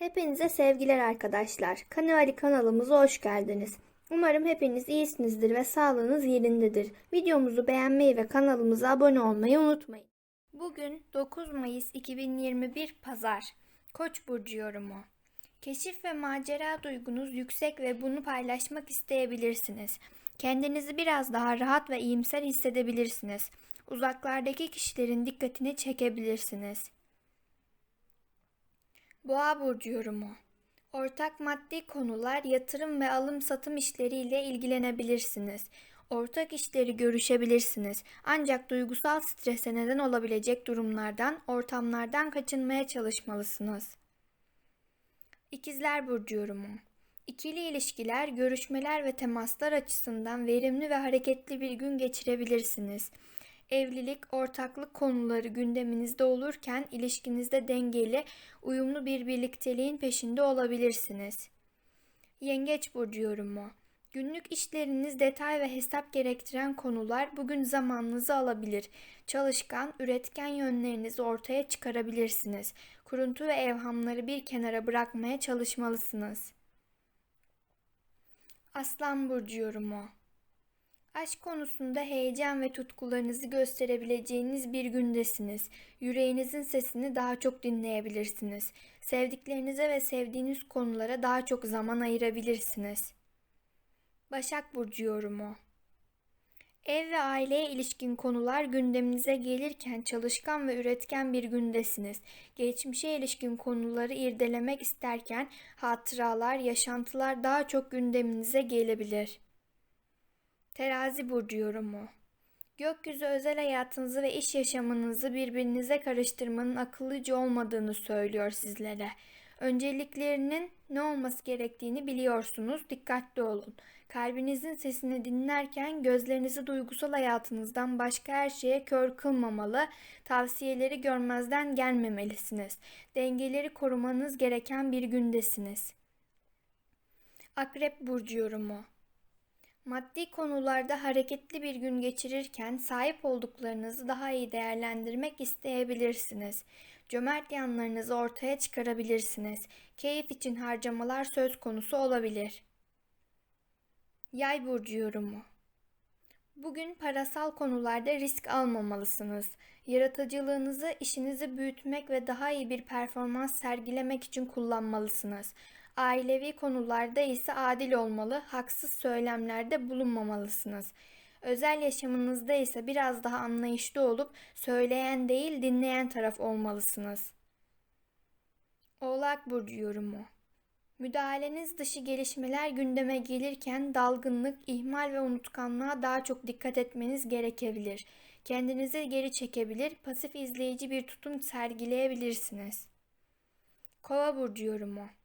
Hepinize sevgiler arkadaşlar. Kanali kanalımıza hoş geldiniz. Umarım hepiniz iyisinizdir ve sağlığınız yerindedir. Videomuzu beğenmeyi ve kanalımıza abone olmayı unutmayın. Bugün 9 Mayıs 2021 Pazar. Koç burcu yorumu. Keşif ve macera duygunuz yüksek ve bunu paylaşmak isteyebilirsiniz. Kendinizi biraz daha rahat ve iyimser hissedebilirsiniz. Uzaklardaki kişilerin dikkatini çekebilirsiniz. Boğa burcu yorumu. Ortak maddi konular, yatırım ve alım satım işleriyle ilgilenebilirsiniz. Ortak işleri görüşebilirsiniz. Ancak duygusal strese neden olabilecek durumlardan, ortamlardan kaçınmaya çalışmalısınız. İkizler burcu yorumu. İkili ilişkiler, görüşmeler ve temaslar açısından verimli ve hareketli bir gün geçirebilirsiniz. Evlilik, ortaklık konuları gündeminizde olurken ilişkinizde dengeli, uyumlu bir birlikteliğin peşinde olabilirsiniz. Yengeç burcu yorumu. Günlük işleriniz detay ve hesap gerektiren konular bugün zamanınızı alabilir. Çalışkan, üretken yönlerinizi ortaya çıkarabilirsiniz. Kuruntu ve evhamları bir kenara bırakmaya çalışmalısınız. Aslan burcu yorumu. Aşk konusunda heyecan ve tutkularınızı gösterebileceğiniz bir gündesiniz. Yüreğinizin sesini daha çok dinleyebilirsiniz. Sevdiklerinize ve sevdiğiniz konulara daha çok zaman ayırabilirsiniz. Başak Burcu yorumu Ev ve aileye ilişkin konular gündeminize gelirken çalışkan ve üretken bir gündesiniz. Geçmişe ilişkin konuları irdelemek isterken hatıralar, yaşantılar daha çok gündeminize gelebilir. Terazi burcu yorumu. Gökyüzü özel hayatınızı ve iş yaşamınızı birbirinize karıştırmanın akıllıca olmadığını söylüyor sizlere. Önceliklerinin ne olması gerektiğini biliyorsunuz. Dikkatli olun. Kalbinizin sesini dinlerken gözlerinizi duygusal hayatınızdan başka her şeye kör kılmamalı, tavsiyeleri görmezden gelmemelisiniz. Dengeleri korumanız gereken bir gündesiniz. Akrep burcu yorumu. Maddi konularda hareketli bir gün geçirirken sahip olduklarınızı daha iyi değerlendirmek isteyebilirsiniz. Cömert yanlarınızı ortaya çıkarabilirsiniz. Keyif için harcamalar söz konusu olabilir. Yay burcu yorumu. Bugün parasal konularda risk almamalısınız. Yaratıcılığınızı işinizi büyütmek ve daha iyi bir performans sergilemek için kullanmalısınız. Ailevi konularda ise adil olmalı, haksız söylemlerde bulunmamalısınız. Özel yaşamınızda ise biraz daha anlayışlı olup söyleyen değil dinleyen taraf olmalısınız. Oğlak burcu yorumu. Müdahaleniz dışı gelişmeler gündeme gelirken dalgınlık, ihmal ve unutkanlığa daha çok dikkat etmeniz gerekebilir. Kendinizi geri çekebilir, pasif izleyici bir tutum sergileyebilirsiniz. Kova burcu yorumu.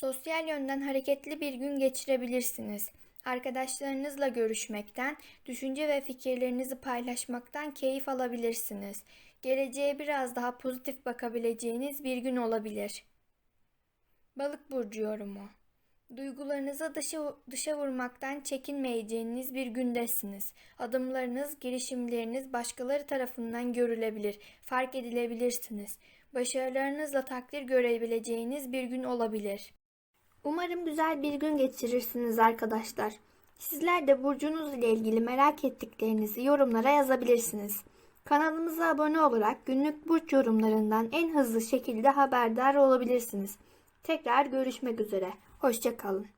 Sosyal yönden hareketli bir gün geçirebilirsiniz. Arkadaşlarınızla görüşmekten, düşünce ve fikirlerinizi paylaşmaktan keyif alabilirsiniz. Geleceğe biraz daha pozitif bakabileceğiniz bir gün olabilir. Balık burcu yorumu. Duygularınıza dışa, dışa vurmaktan çekinmeyeceğiniz bir gündesiniz. Adımlarınız, girişimleriniz başkaları tarafından görülebilir, fark edilebilirsiniz. Başarılarınızla takdir görebileceğiniz bir gün olabilir. Umarım güzel bir gün geçirirsiniz arkadaşlar. Sizler de burcunuz ile ilgili merak ettiklerinizi yorumlara yazabilirsiniz. Kanalımıza abone olarak günlük burç yorumlarından en hızlı şekilde haberdar olabilirsiniz. Tekrar görüşmek üzere. Hoşçakalın.